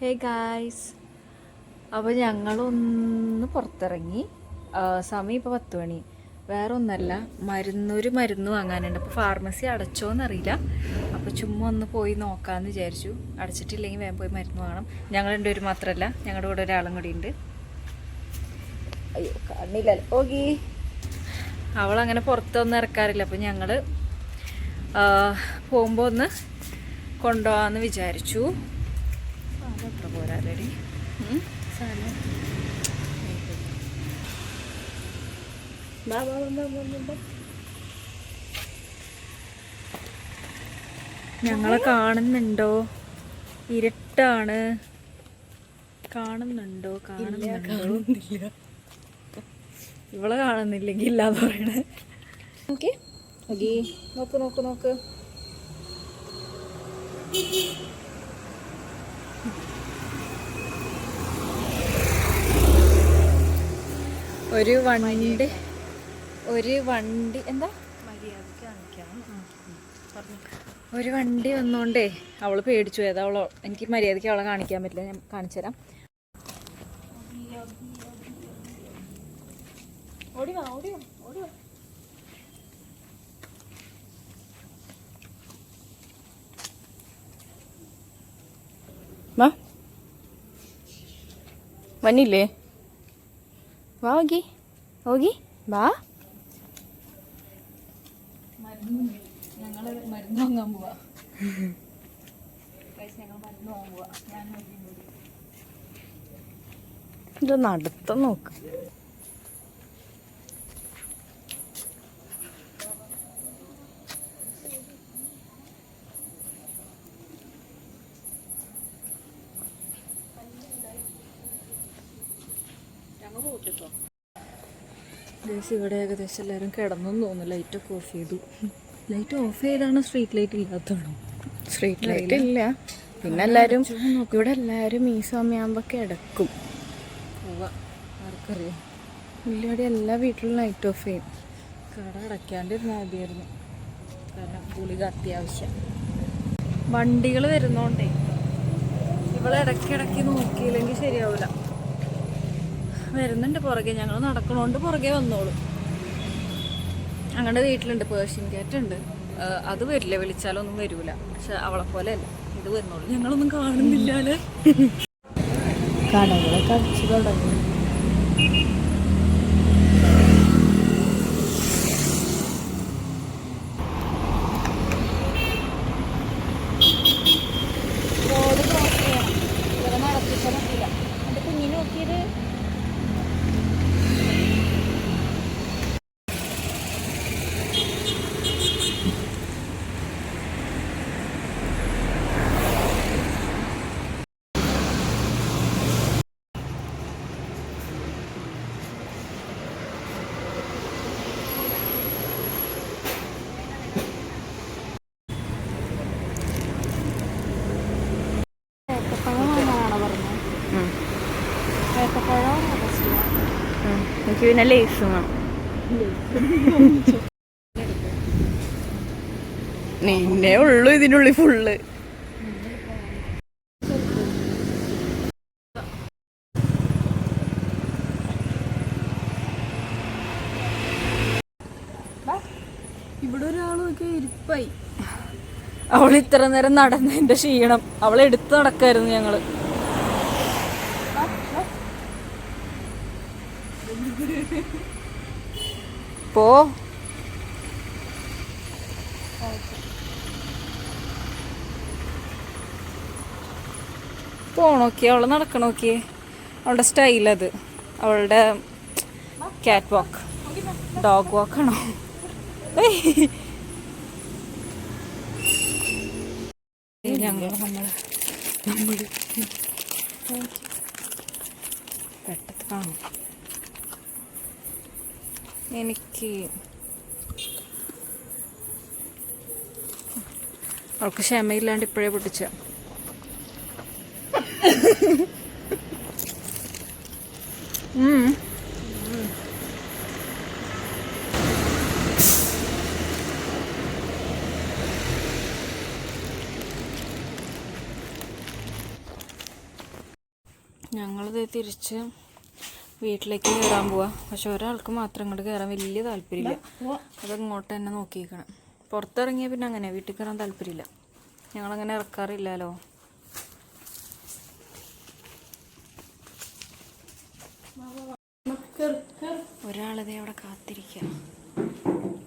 Hey guys അപ്പോൾ ഞങ്ങളൊന്ന് പുറത്തിറങ്ങി. സമയം ഇപ്പോൾ പത്ത് മണി. വേറെ ഒന്നല്ല മരുന്നൊരു മരുന്ന് വാങ്ങാനുണ്ട്. അപ്പോൾ ഫാർമസി അടച്ചോന്നറിയില്ല. അപ്പോൾ ചുമ്മാ ഒന്ന് പോയി നോക്കാമെന്ന് വിചാരിച്ചു. അടച്ചിട്ടില്ലെങ്കിൽ വേഗം പോയി മരുന്ന് വാങ്ങണം. ഞങ്ങൾ രണ്ടുപേരും മാത്രമല്ല ഞങ്ങളുടെ കൂടെ ഒരാളും കൂടി ഉണ്ട്. അയ്യോ കാണില്ലല്ലോ ഓകി അവളങ്ങനെ പുറത്തൊന്നും ഇറക്കാറില്ല. അപ്പോൾ ഞങ്ങൾ പോകുമ്പോൾ ഒന്ന് കൊണ്ടുപോകാമെന്ന് വിചാരിച്ചു. ഞങ്ങളെ കാണുന്നുണ്ടോ? ഇരട്ടാണ്. കാണുന്നുണ്ടോ? കാണുന്നില്ല ഇവളെ കാണുന്നില്ലെങ്കിൽ ഇല്ലാന്ന് പറയണേ. ഓക്കെ നോക്ക് നോക്ക് നോക്ക്. ഒരു വണ്ടി ഒരു വണ്ടി എന്താ? ഒരു വണ്ടി വന്നോണ്ടേ അവൾ പേടിച്ചു ഏതാ അവളോ എനിക്ക് മര്യാദയ്ക്ക് അവളെ കാണിക്കാൻ പറ്റില്ല. ഞാൻ കാണിച്ചുതരാം ഓടി വാ ഓടി വാ ഓടി വാ വാ. വന്നില്ലേ? വാ ഓഗി ഓഗി വാ. മരുന്ന് വാങ്ങാൻ പോവാ. ഇത് നടത്തം നോക്ക്. ഗൈസ് ഇവിടെ ഏകദേശം എല്ലാവരും കിടന്നെന്ന് തോന്നുന്നു. ലൈറ്റൊക്കെ ഓഫ് ചെയ്തു. ലൈറ്റ് ഓഫ് ചെയ്താണ് സ്ട്രീറ്റ് ലൈറ്റ് ഇല്ലാത്തതാണോ? സ്ട്രീറ്റ് ലൈറ്റ് ഇല്ല. പിന്നെ എല്ലാവരും ഇവിടെ എല്ലാവരും ഈ സമയമാകുമ്പോൾ കിടക്കും. ആർക്കറിയാം. ഇവിടെ എല്ലാ വീട്ടിലും ലൈറ്റ് ഓഫ് ചെയ്യും. കട അടയ്ക്കാണ്ടിരുന്നാൽ മതിയായിരുന്നു. കാരണം ഗുളിക അത്യാവശ്യം. വണ്ടികൾ വരുന്നോണ്ടേ. ഇവളെ ഇടയ്ക്കിടയ്ക്ക് നോക്കിയില്ലെങ്കിൽ ശരിയാവില്ല വരുന്നുണ്ട് പുറകെ. ഞങ്ങൾ നടക്കണോണ്ട് പുറകെ വന്നോളും. ഞങ്ങളുടെ വീട്ടിലുണ്ട് പേർഷ്യൻ ക്യാറ്റ് ഉണ്ട്. അത് വരില്ല വിളിച്ചാലൊന്നും വരൂല. പക്ഷെ അവളെ പോലെ അല്ല ഇത് വരുന്നോളൂ. ഞങ്ങളൊന്നും കാണുന്നില്ല കടകളൊക്കെ അടിച്ചു തുടങ്ങി. എനിക്ക് പിന്നെ ലേസും വേണം നിന്നെ ഉള്ളു ഇതിനുള്ളിൽ ഫുള്ള് ഇവിടെ ഒരാളൊക്കെ ഇരിപ്പായി. അവൾ ഇത്ര നേരം നടന്നതിന്റെ ക്ഷീണം. അവളെടുത്ത് നടക്കായിരുന്നു ഞങ്ങൾ. പോ. പോണോക്കി നടക്ക നടക്കണോക്കി അവളുടെ സ്റ്റൈൽ അത്. അവളുടെ ക്യാറ്റ് വാക്ക് ഡോഗ് വാക്കാണോ ഞങ്ങൾ നമ്മൾ നമ്മൾ പെട്ടെന്ന് കാണും. എനിക്ക് അവൾക്ക് ക്ഷമയില്ലാണ്ട് ഇപ്പോഴേ പൊട്ടിച്ച. ഞങ്ങളിത് തിരിച്ച് വീട്ടിലേക്ക് കയറാൻ പോവാ. പക്ഷെ ഒരാൾക്ക് മാത്രം ഇങ്ങോട്ട് കയറാൻ വലിയ താല്പര്യമില്ല. അത് ഇങ്ങോട്ട് തന്നെ നോക്കിയിരിക്കണം പുറത്തിറങ്ങിയാൽ പിന്നെ അങ്ങനെ വീട്ടിൽ കയറാൻ താല്പര്യമില്ല. ഞങ്ങളങ്ങനെ ഇറക്കാറില്ലല്ലോ. ഒരാളതേ അവിടെ കാത്തിരിക്ക.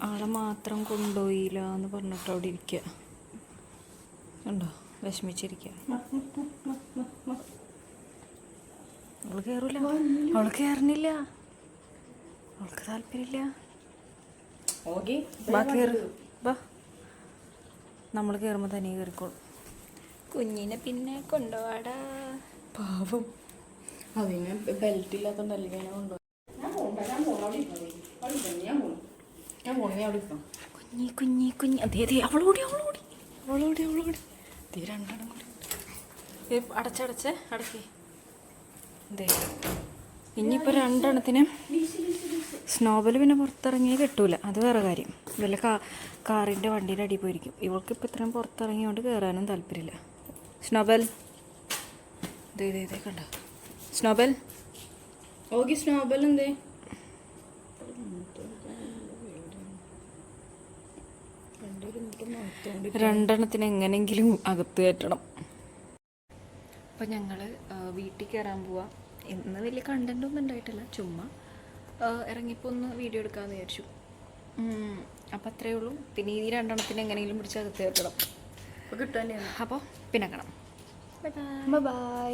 ആളെ മാത്രം കൊണ്ടുപോയില്ല എന്ന് പറഞ്ഞിട്ട് അവിടെ ഇരിക്കുക ഉണ്ടോ വിഷമിച്ചിരിക്കുക അവൾ കയറൂല അവൾ കയറണില്ല അവൾക്ക് താല്പര്യമില്ല. ബാ കയറ് ബാ. നമ്മൾ കയറുമ്പോൾ തന്നെ കയറിക്കോളും കുഞ്ഞിനെ പിന്നെ കൊണ്ടുപോടാ പാവം. അതിന് ബെൽറ്റ് ഇല്ലാത്തോണ്ടല്ലേ അല്ലെങ്കിൽ ഞാൻ ഇരുന്നോ കുഞ്ഞി കുഞ്ഞി കുഞ്ഞി. അതേ അതെ അവളോടി അവളോടി അവളോടി അവളോടി ദേ രണ്ടെണ്ണം കൂടി. അടച്ചടച്ച് അടക്കി. ഇനിയിപ്പോൾ രണ്ടെണ്ണത്തിന് സ്നോബൽ പിന്നെ പുറത്തിറങ്ങിയേ കിട്ടൂല. അത് വേറെ കാര്യം. വല്ല കാ കാറിന്റെ വണ്ടീന്റെ അടി പോയിരിക്കും. ഇവൾക്ക് ഇപ്പോൾ ഇത്രയും പുറത്തിറങ്ങിയോണ്ട് കയറാനും താല്പര്യമില്ല. സ്നോബൽ. ദേ ദേ കണ്ട? സ്നോബൽ. ഓക്കെ സ്നോബൽ എന്തേ? രണ്ടെണ്ണത്തിന് എങ്ങനെയെങ്കിലും അകത്ത് കയറ്റണം. അപ്പം ഞങ്ങൾ വീട്ടിൽ കയറാൻ പോവാം. ഇന്ന് വലിയ കണ്ടന്റ് ഒന്നും ഉണ്ടായിട്ടില്ല. ചുമ്മാ ഇറങ്ങിപ്പോൾ ഇറങ്ങിയപ്പോൾ ഒന്ന് വീഡിയോ എടുക്കാമെന്ന് വിചാരിച്ചു. അപ്പം അത്രയേ ഉള്ളൂ. പിന്നെ ഈ രണ്ടെണ്ണത്തിന് എങ്ങനെയെങ്കിലും പിടിച്ച് അകത്ത് കയറ്റണം തന്നെയാണ് അപ്പോൾ പിന്നെ കാണാം. Bye bye